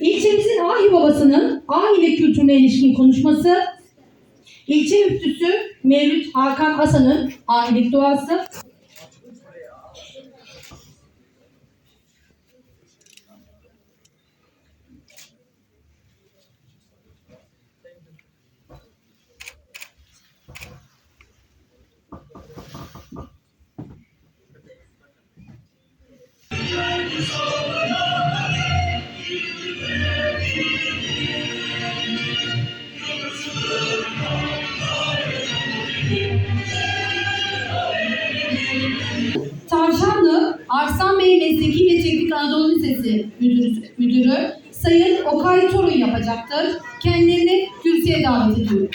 İlçemizin ahi babasının aile kültürüne ilişkin konuşması, ilçe müftüsü Mevlüt Hakan Hasan'ın ahilik duası, Tavşanlı Arslan Bey Mesleki ve Teknik Anadolu Lisesi Müdürü, Müdürü Sayın Okay Torun yapacaktır. Kendilerini kürsüye davet ediyorum.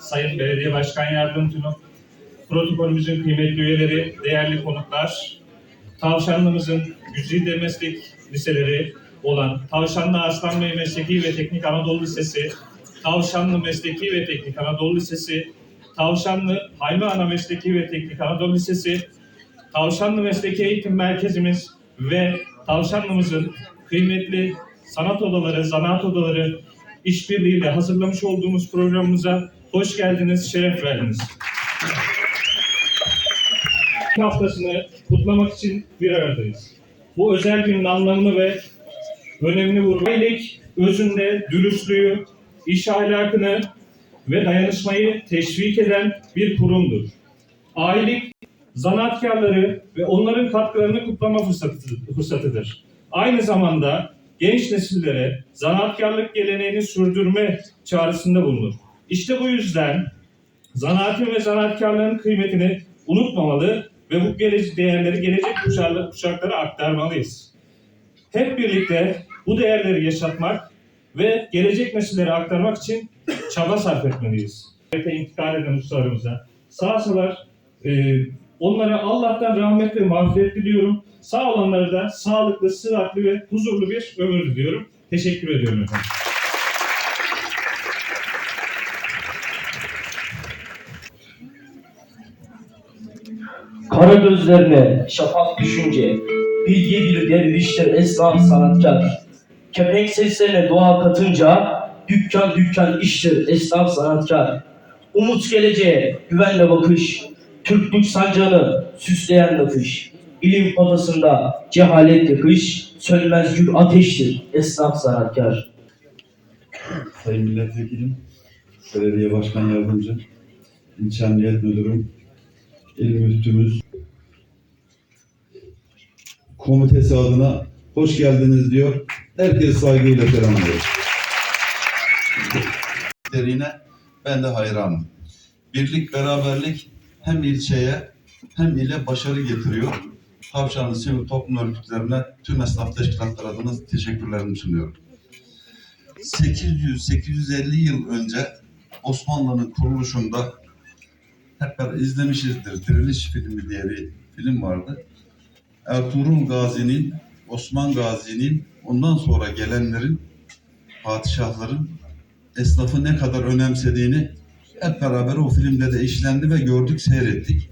Sayın Belediye Başkan Yardımcım, protokolümüzün kıymetli üyeleri, değerli konuklar, Tavşanlımızın güzide meslek liseleri olan Tavşanlı Arslan Bey Mesleki ve Teknik Anadolu Lisesi, Tavşanlı Mesleki ve Teknik Anadolu Lisesi, Tavşanlı Haymi Ana Mesleki ve Teknik Anadolu Lisesi, Tavşanlı Mesleki Eğitim Merkezimiz ve Tavşanlımızın kıymetli sanat odaları, zanaat odaları işbirliğiyle hazırlamış olduğumuz programımıza hoş geldiniz, şeref verdiniz. Haftasını kutlamak için bir aradayız. Bu özel günün anlamını ve önemini vurgulayarak özünde dürüstlüğü, iş ahlakını ve dayanışmayı teşvik eden bir kurumdur. Ailelik, zanaatkarları ve onların katkılarını kutlama fırsatı, fırsatıdır. Aynı zamanda genç nesillere zanaatkarlık geleneğini sürdürme çağrısında bulunur. İşte bu yüzden zanaatin ve zanaatkarların kıymetini unutmamalı ve bu gelecek değerleri gelecek kuşaklara, aktarmalıyız. Hep birlikte bu değerleri yaşatmak ve gelecek nesillere aktarmak için çaba sarf etmeliyiz. Ahirete intikal eden ustalarımıza sağ salar e, onlara Allah'tan rahmet ve mağfiret diliyorum. Sağ olanlara da sağlıklı, sıhhatli ve huzurlu bir ömür diliyorum. Teşekkür ediyorum efendim. Kara gözlerine şafak düşünce, bilgi bir derviştir esnaf sanatkar. Kepenk seslerine dua katınca, dükkan dükkan iştir esnaf sanatkar. Umut geleceğe güvenle bakış, Türklük sancağını süsleyen nakış. İlim potasında cehalet yakış, sönmez gül ateştir esnaf sanatkar. Sayın Milletvekilim, Belediye Başkan Yardımcım, İlçe Emniyet Müdürüm, İl Müftümüz, komitesi adına hoş geldiniz diyor. Herkes saygıyla selamlıyor. Ben de hayranım. Birlik, beraberlik hem ilçeye hem ile başarı getiriyor. Tavşanlı sivil toplum örgütlerine tüm esnaf teşkilatları adına teşekkürlerimi sunuyorum. 800-850 yıl önce Osmanlı'nın kuruluşunda hep beraber izlemişizdir. Diriliş filmi diye bir film vardı. Ertuğrul Gazi'nin, Osman Gazi'nin ondan sonra gelenlerin, padişahların esnafı ne kadar önemsediğini hep beraber o filmde de işlendi ve gördük, seyrettik.